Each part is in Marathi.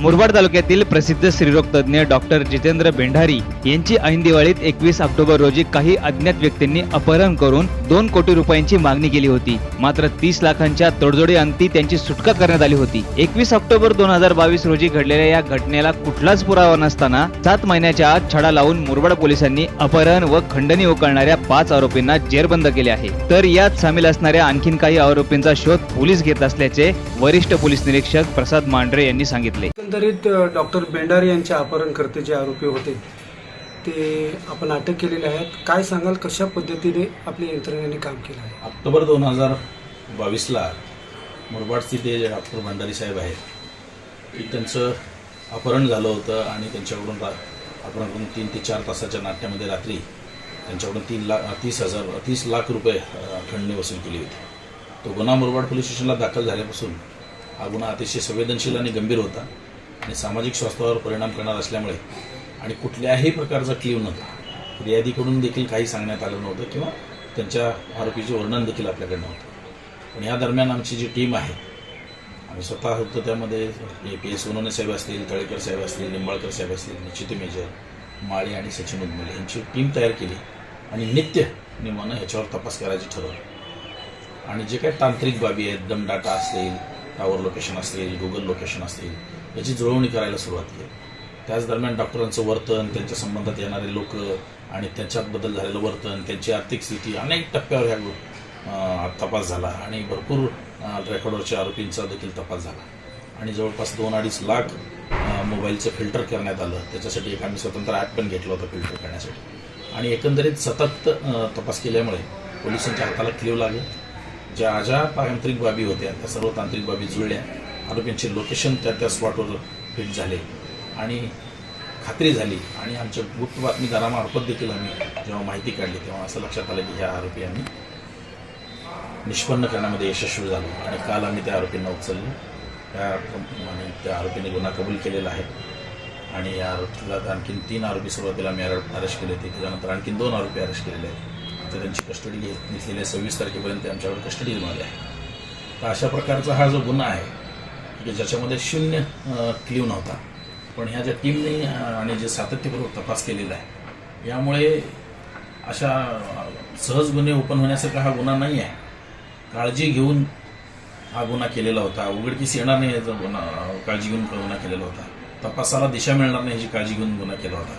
मुरबाड तालुक्यातील प्रसिद्ध स्त्रीरोग तज्ज्ञ डॉक्टर जितेंद्र बेंढारी यांची ऐन दिवाळीत एकवीस ऑक्टोबर रोजी काही अज्ञात व्यक्तींनी अपहरण करून दोन कोटी रुपयांची मागणी केली होती. मात्र तीस लाखांच्या तडजोडी अंती त्यांची सुटका करण्यात आली होती. एकवीस ऑक्टोबर दोन हजार बावीस रोजी घडलेल्या या घटनेला कुठलाच पुरावा नसताना सात महिन्याच्या आत छडा लावून मुरबाड पोलिसांनी अपहरण व खंडणी उकळणाऱ्या पाच आरोपींना जेरबंद केले आहे. तर यात सामील असणाऱ्या आणखीन काही आरोपींचा शोध पोलीस घेत असल्याचे वरिष्ठ पोलीस निरीक्षक प्रसाद मांढरे यांनी सांगितले. एकंदरीत डॉक्टर बेंडार यांचे अपहरणकर्ते जे आरोपी होते ते आपण अटक केलेले आहेत काय सांगाल कशा पद्धतीने आपल्या यंत्रणेने काम केलं आहे? ऑक्टोबर दोन हजार बावीसला मुरबाड स्थिती जे डॉक्टर भंडारी साहेब आहेत की त्यांचं अपहरण झालं होतं आणि त्यांच्याकडून रा अपहरण करून तीन ते चार तासाच्या नाट्यामध्ये रात्री त्यांच्याकडून तीन लाख तीस हजार तीस लाख रुपये खंडणी वसूल केली होती. तो गुन्हा मुरबाड पोलीस स्टेशनला दाखल झाल्यापासून हा गुन्हा अतिशय संवेदनशील आणि गंभीर होता. आणि सामाजिक स्वास्थ्यावर परिणाम करणार असल्यामुळे आणि कुठल्याही प्रकारचा क्लीव नव्हता फिर्यादीकडून देखील काही सांगण्यात आलं नव्हतं किंवा त्यांच्या आरोपीचे वर्णन देखील आपल्याकडे नव्हतं. पण या दरम्यान आमची जी टीम आहे आम्ही स्वतः होतो त्यामध्ये ए पी एस सोनोने साहेब असतील तळेकर साहेब असतील निंबाळकर साहेब असतील निश्चित मेजर माळी आणि सचिन उदमले यांची टीम तयार केली आणि नित्य नियमानं ह्याच्यावर तपास करायची ठरवलं. आणि जे काही तांत्रिक बाबी आहेत दम असेल असतील टावर लोकेशन असतील गुगल लोकेशन असतील याची जुळवणी करायला सुरुवात केली. त्याच दरम्यान डॉक्टरांचं वर्तन त्यांच्या संबंधात येणारे लोक आणि त्यांच्याबद्दल झालेलं वर्तन त्यांची आर्थिक स्थिती अनेक टप्प्यावर ह्या तपास झाला आणि भरपूर रेकॉर्डवरच्या आरोपींचा देखील तपास झाला. आणि जवळपास दोन अडीच लाख मोबाईलचं फिल्टर करण्यात आलं. त्याच्यासाठी एक आम्ही स्वतंत्र ॲप पण घेतलं होतं फिल्टर करण्यासाठी. आणि एकंदरीत सतत तपास केल्यामुळे पोलिसांच्या हाताला क्लिव लागले. ज्या ज्या तांत्रिक बाबी होत्या त्या सर्व तांत्रिक बाबी जुळल्या. आरोपींचे लोकेशन त्या त्या स्पॉटवर फिट झाले. आणि खात्री झाली. आणि आमच्या गुप्त बातमीदारामार्फत देखील आम्ही जेव्हा माहिती काढली तेव्हा असं लक्षात आलं की ह्या आरोपी आम्ही निष्पन्न करण्यामध्ये यशस्वी झालो. आणि काल आम्ही त्या आरोपींना उचललो. त्या आणि त्या आरोपीने गुन्हा कबूल केलेला आहे. आणि या आरोपीला आणखीन तीन आरोपी सुरुवातीला आम्ही अरेस्ट केले होते. त्याच्यानंतर आणखीन दोन आरोपी अरेस्ट केलेले आहेत. तर त्यांची कस्टडी घेतलेल्या घेतलेली आहे. सव्वीस तारखेपर्यंत ते कस्टडी कस्टडीमध्ये आहे. तर अशा प्रकारचा हा जो गुन्हा आहे की ज्याच्यामध्ये शून्य क्ल्यू नव्हता. पण ह्या ज्या टीमने आणि जे सातत्यपूर्वक तपास केलेला आहे यामुळे अशा सहज गुन्हे ओपन होण्यासारखा हा गुन्हा नाही आहे. काळजी घेऊन हा गुन्हा केलेला होता. उघडकीस येणार नाही याचा गुन्हा काळजी घेऊन गुन्हा केलेला होता. तपासाला दिशा मिळणार नाही ह्याची काळजी घेऊन गुन्हा केला होता.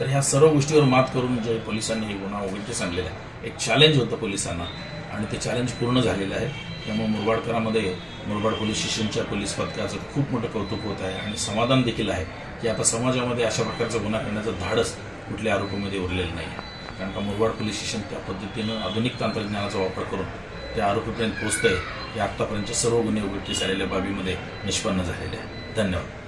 तर ह्या सर्व गोष्टीवर मात करून जे पोलिसांनी हे गुन्हा उघडकीस आणलेला आहे एक चॅलेंज होतं पोलिसांना आणि ते चॅलेंज पूर्ण झालेलं आहे. त्यामुळे मुरबाडकरामध्ये मुरबाड पोलीस स्टेशनच्या पोलीस पथकाचं खूप मोठं कौतुक होत आहे आणि समाधान देखील आहे की आता समाजामध्ये अशा प्रकारचा गुन्हा करण्याचं धाडस कुठल्या आरोपीमध्ये उरलेलं नाही आहे कारण का मुरबाड पोलीस स्टेशन त्या पद्धतीनं आधुनिक तंत्रज्ञानाचा वापर करून त्या आरोपीपर्यंत पोहोचतंय. हे आत्तापर्यंतच्या सर्व गुन्हे उघडकीस आलेल्या बाबीमध्ये निष्पन्न झालेले आहे धन्यवाद.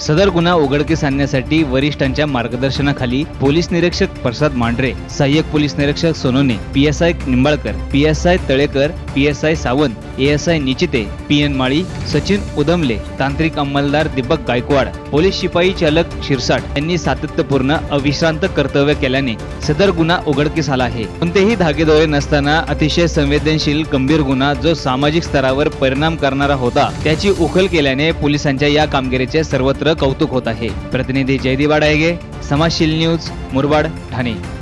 सदर गुन्हा उघडकीस आणण्यासाठी वरिष्ठांच्या मार्गदर्शनाखाली पोलीस निरीक्षक प्रसाद मांढरे सहाय्यक पोलीस निरीक्षक Sonone P S I Nimbalkar P S I Talekar P S I Sawant A S I Nichite P N Mali Sachin Udmale तांत्रिक अंमलदार दीपक गायकवाड पोलीस शिपाई चालक शिरसाट यांनी सातत्यपूर्ण अविश्रांत कर्तव्य केल्याने सदर गुन्हा उघडकीस आला आहे. कोणतेही धागेदोरे नसताना अतिशय संवेदनशील गंभीर गुन्हा जो सामाजिक स्तरावर परिणाम करणारा होता त्याची उकल केल्याने पोलिसांच्या या कामगिरीचे सर्वत्र कौतुक होत आहे. प्रतिनिधी जयदीप आडायगे समाजशील न्यूज मुरबाड ठाणे.